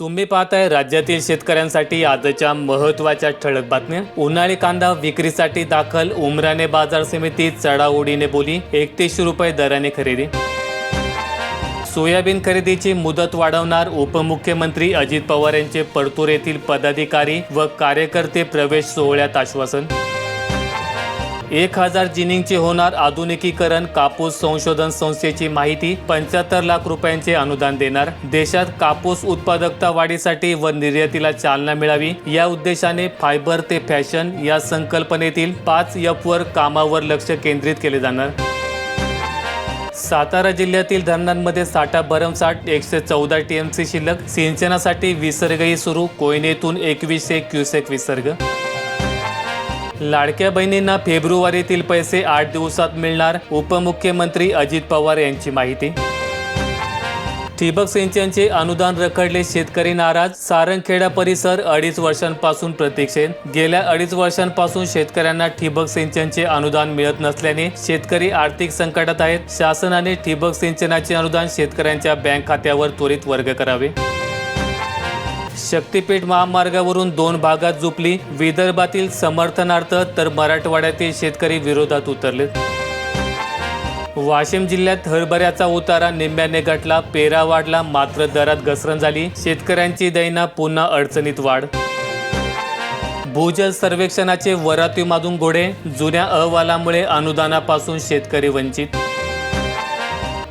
तुम्ही पाहताय राज्यातील शेतकऱ्यांसाठी आजच्या महत्त्वाच्या ठळक बातम्या. उन्हाळी कांदा विक्रीसाठी दाखल उमराने बाजार समितीत चढाओढीने बोली एकतीसशे रुपये दराने खरेदी. सोयाबीन खरेदीची मुदत वाढवणार उपमुख्यमंत्री अजित पवार यांचे परतूर येथील पदाधिकारी व कार्यकर्ते प्रवेश सोहळ्यात आश्वासन. एक हजार जिनिंगचे होणार आधुनिकीकरण कापूस संशोधन संस्थेची माहिती पंच्याहत्तर लाख रुपयांचे अनुदान देणार. देशात कापूस उत्पादकता वाढीसाठी व निर्यातीला चालना मिळावी या उद्देशाने फायबर ते फॅशन या संकल्पनेतील पाच एफ वर कामावर लक्ष केंद्रित केले जाणार. सातारा जिल्ह्यातील धरणांमध्ये साठा भरमसाठ एकशे चौदा टीएमसी शिल्लक सिंचनासाठी विसर्गही सुरू कोयनेतून एकवीसशे क्युसेक विसर्ग. लाडक्या बहिणींना फेब्रुवारीतील पैसे आठ दिवसात मिळणार उपमुख्यमंत्री अजित पवार यांची माहिती. ठिबक सिंचनचे अनुदान रखडले शेतकरी नाराज सारंगखेडा परिसर अडीच वर्षांपासून प्रतीक्षेत. गेल्या अडीच वर्षांपासून शेतकऱ्यांना ठिबक सिंचनचे अनुदान मिळत नसल्याने शेतकरी आर्थिक संकटात आहेत. शासनाने ठिबक सिंचनाचे अनुदान शेतकऱ्यांच्या बँक खात्यावर त्वरित वर्ग करावे. शक्तीपीठ महामार्गावरून दोन भागात झोपली विदर्भातील समर्थनार्थ तर मराठवाड्यातील शेतकरी विरोधात उतरले. वाशिम जिल्ह्यात हरभऱ्याचा उतारा निम्म्याने घटला. पेरा वाढला मात्र दरात घसरण झाली. शेतकऱ्यांची दैना पुन्हा अडचणीत वाढ. भूजल सर्वेक्षणाचे वरातीमाधून घोडे. जुन्या अहवालामुळे अनुदानापासून शेतकरी वंचित.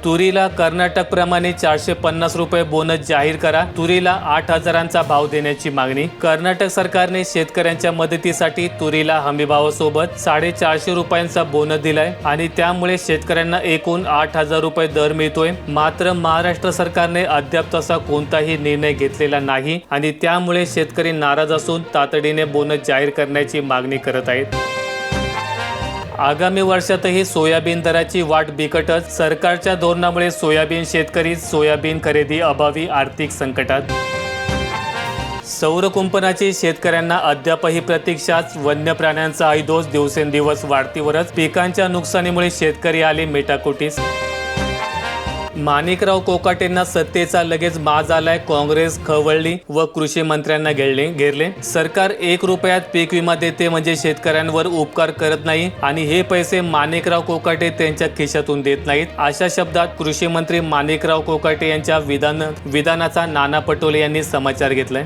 तुरीला कर्नाटकप्रमाणे चारशे पन्नास रुपये बोनस जाहीर करा. तुरीला आठ हजारांचा भाव देण्याची मागणी. कर्नाटक सरकारने शेतकऱ्यांच्या मदतीसाठी तुरीला हमीभावासोबत साडेचारशे रुपयांचा बोनस दिलाय आणि त्यामुळे शेतकऱ्यांना एकूण आठ हजार रुपये दर मिळतोय. मात्र महाराष्ट्र सरकारने अद्याप तसा कोणताही निर्णय घेतलेला नाही आणि त्यामुळे शेतकरी नाराज असून तातडीने बोनस जाहीर करण्याची मागणी करत आहेत. आगामी वर्षातही सोयाबीन दराची वाट बिकटच. सरकारच्या धोरणामुळे सोयाबीन शेतकरी सोयाबीन खरेदी अभावी आर्थिक संकटात. सौर कुंपणाची शेतकऱ्यांना अद्यापही प्रतीक्षाच. वन्य प्राण्यांचा ऐदोस दिवसेंदिवस वाढतीवरच. पिकांच्या नुकसानीमुळे शेतकरी आले मेटाकुटीस. माणिकराव कोकाटेंना सत्तेचा लगेच माज आलाय. काँग्रेस खवळली व कृषी मंत्र्यांना घेरले घेरले. सरकार एक रुपयात पीक विमा देते म्हणजे शेतकऱ्यांवर उपकार करत नाही आणि हे पैसे माणिकराव कोकाटे त्यांच्या खिशातून देत नाहीत. अशा शब्दात कृषी मंत्री माणिकराव कोकाटे यांच्या विधान विधानाचा नाना पटोले यांनी समाचार घेतलाय.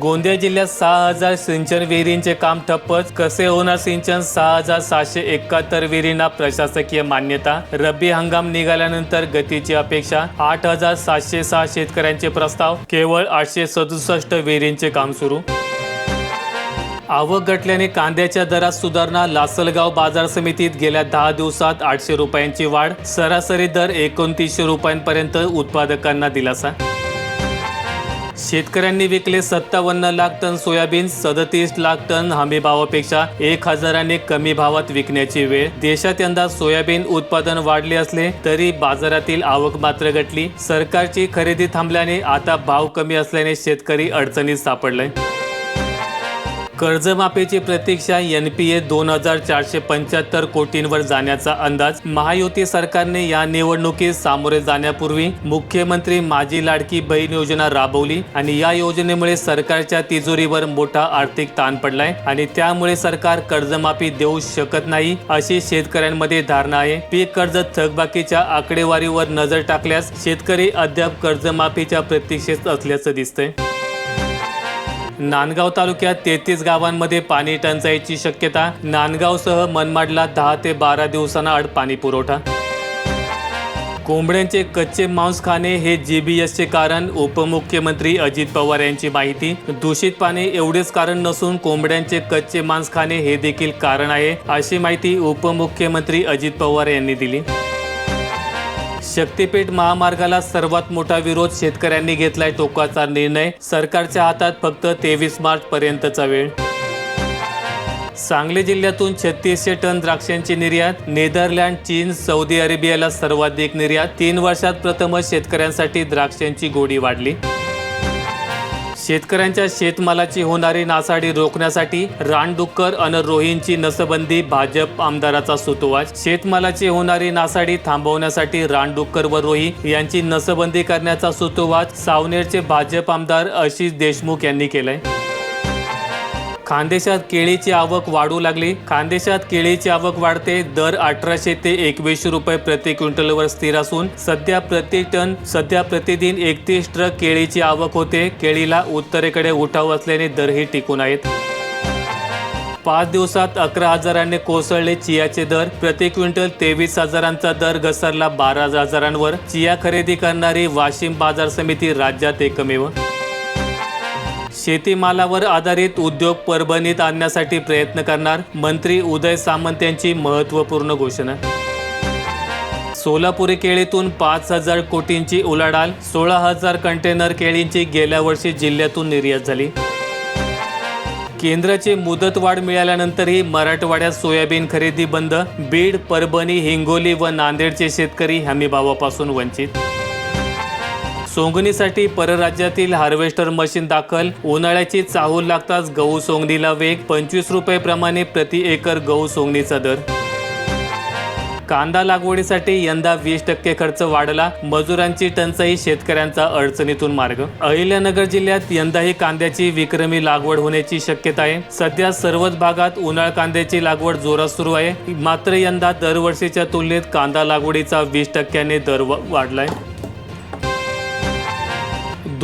गोंदिया जिल्ह्यात सहा हजार सिंचन विहिरींचे काम ठप्पच. कसे होणार सिंचन? सहा हजार सहाशे एकाहत्तर विहिरींना प्रशासकीय मान्यता. रब्बी हंगाम निघाल्यानंतर गतीची अपेक्षा. आठ हजार सातशे सहा शेतकऱ्यांचे प्रस्ताव. केवळ आठशे सदुसष्ट विहिरींचे काम सुरू. आवक घटल्याने कांद्याच्या दरात सुधारणा. लासलगाव बाजार समितीत गेल्या दहा दिवसात आठशे रुपयांची वाढ. सरासरी दर एकोणतीसशे रुपयांपर्यंत उत्पादकांना दिलासा. शेतकऱ्यांनी विकले सत्तावन्न लाख टन सोयाबीन सदतीस लाख टन हमीभावापेक्षा एक हजाराने कमी भावात विकण्याची वेळ. देशात यंदा सोयाबीन उत्पादन वाढले असले तरी बाजारातील आवक मात्र घटली. सरकारची खरेदी थांबल्याने आता भाव कमी असल्याने शेतकरी अडचणीत सापडलाय. कर्जमाफीची प्रतीक्षा एन पी ए दोन हजार चारशे पंच्याहत्तर कोटींवर जाण्याचा अंदाज महायुती सरकारने या निवडणुकीत सामोरे जाण्यापूर्वी मुख्यमंत्री माझी लाडकी बहीण योजना राबवली आणि या योजनेमुळे सरकारच्या तिजोरीवर मोठा आर्थिक ताण पडलाय आणि त्यामुळे सरकार कर्जमाफी देऊ शकत नाही अशी शेतकऱ्यांमध्ये धारणा आहे. पीक कर्ज थकबाकीच्या आकडेवारीवर नजर टाकल्यास शेतकरी अद्याप कर्जमाफीच्या प्रतीक्षेत असल्याचं दिसतंय. नांदगाव तालुक्यात तेहतीस गावांमध्ये पाणी टंचाईची शक्यता. नांदगावसह मनमाडला दहा ते बारा दिवसांना आड पाणी पुरवठा. कोंबड्यांचे कच्चे मांस खाणे हे जीबीएसचे कारण उपमुख्यमंत्री अजित पवार यांची माहिती. दूषित पाणी एवढेच कारण नसून कोंबड्यांचे कच्चे मांस खाणे हे देखील कारण आहे अशी माहिती उपमुख्यमंत्री अजित पवार यांनी दिली. शक्तीपीठ महामार्गाला सर्वात मोठा विरोध शेतकऱ्यांनी घेतलाय टोकाचा निर्णय सरकारच्या हातात फक्त तेवीस मार्च पर्यंतचा वेळ. सांगली जिल्ह्यातून छत्तीसशे टन द्राक्षांची निर्यात नेदरलँड चीन सौदी अरेबियाला सर्वाधिक निर्यात. तीन वर्षात प्रथमच शेतकऱ्यांसाठी द्राक्षांची गोडी वाढली. शेतकऱ्यांच्या शेतमालाची होणारी नासाडी रोखण्यासाठी रानडुक्कर अन रोहींची नसबंदी भाजप आमदाराचा सुतोवाच. शेतमालाची होणारी नासाडी थांबवण्यासाठी रानडुक्कर व रोही यांची नसबंदी करण्याचा सुतोवाच सावनेरचे भाजप आमदार आशिष देशमुख यांनी केलाय. खानदेशात केळीची आवक वाढू लागली. खानदेशात केळीची आवक वाढते. दर अठराशे ते एकवीसशे रुपये प्रति क्विंटलवर स्थिर असून सध्या प्रति टन सध्या प्रतिदिन एकतीस ट्रक केळीची आवक होते. केळीला उत्तरेकडे उठाव असल्याने दरही टिकून आहेत. पाच दिवसात अकरा हजारांनी कोसळले चियाचे दर. प्रति क्विंटल तेवीस हजारांचा दर घसरला बारा हजारांवर. चिया खरेदी करणारी वाशिम बाजार समिती राज्यात एकमेव. शेतीमालावर आधारित उद्योग परभणीत आणण्यासाठी प्रयत्न करणार मंत्री उदय सामंत यांची महत्त्वपूर्ण घोषणा. सोलापुरी केळीतून पाच हजार कोटींची उलाढाल सोळा हजार कंटेनर केळींची गेल्या वर्षी जिल्ह्यातून निर्यात झाली. केंद्राची मुदतवाढ मिळाल्यानंतरही मराठवाड्यात सोयाबीन खरेदी बंद बीड परभणी हिंगोली व नांदेडचे शेतकरी हमीभावापासून वंचित. सोंगणीसाठी परराज्यातील हार्वेस्टर मशीन दाखल. उन्हाळ्याची चाहूल लागताच गहू सोंगणीला वेग पंचवीस रुपये प्रमाणे प्रति एकर गहू सोंगणीचा दर. कांदा लागवडीसाठी यंदा वीस टक्के खर्च वाढला. मजुरांची टंचाई शेतकऱ्यांचा अडचणीतून मार्ग. अहिल्यानगर जिल्ह्यात यंदाही कांद्याची विक्रमी लागवड होण्याची शक्यता आहे. सध्या सर्वच भागात उन्हाळ कांद्याची लागवड जोरात सुरू आहे. मात्र यंदा दरवर्षीच्या तुलनेत कांदा लागवडीचा वीस टक्क्याने दर वाढलाय.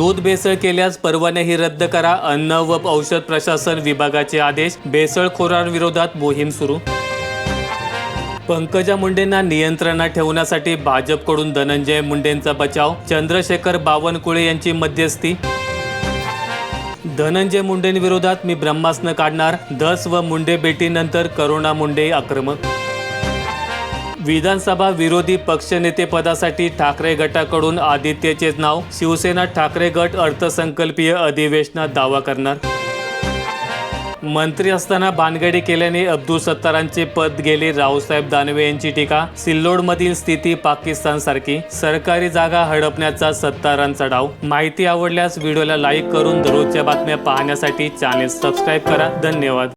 दूध भेसळ केल्यास परवानगी रद्द करा. अन्न व औषध प्रशासन विभागाचे आदेश. भेसळखोरांविरोधात मोहीम सुरू. पंकजा मुंडेंना नियंत्रणात ठेवण्यासाठी भाजपकडून धनंजय मुंडेंचा बचाव. चंद्रशेखर बावनकुळे यांची मध्यस्थी. धनंजय मुंडेंविरोधात मी ब्रह्मास्त्र काढणार. धस व मुंडे भेटीनंतर करुणा मुंडे आक्रमक विधानसभा विरोधी पक्षनेतेपदासाठी ठाकरे गटाकडून आदित्यचेच नाव शिवसेना ठाकरे गट अर्थसंकल्पीय अधिवेशनात दावा करणार. मंत्री असताना भानगडी केल्याने अब्दुल सत्तारांचे पद गेले. रावसाहेब दानवे यांची टीका सिल्लोडमधील स्थिती पाकिस्तानसारखी. सरकारी जागा हडपण्याचा सत्तारांचा डाव. माहिती आवडल्यास व्हिडिओला लाईक करून दररोजच्या बातम्या पाहण्यासाठी चॅनेल सबस्क्राईब करा. धन्यवाद.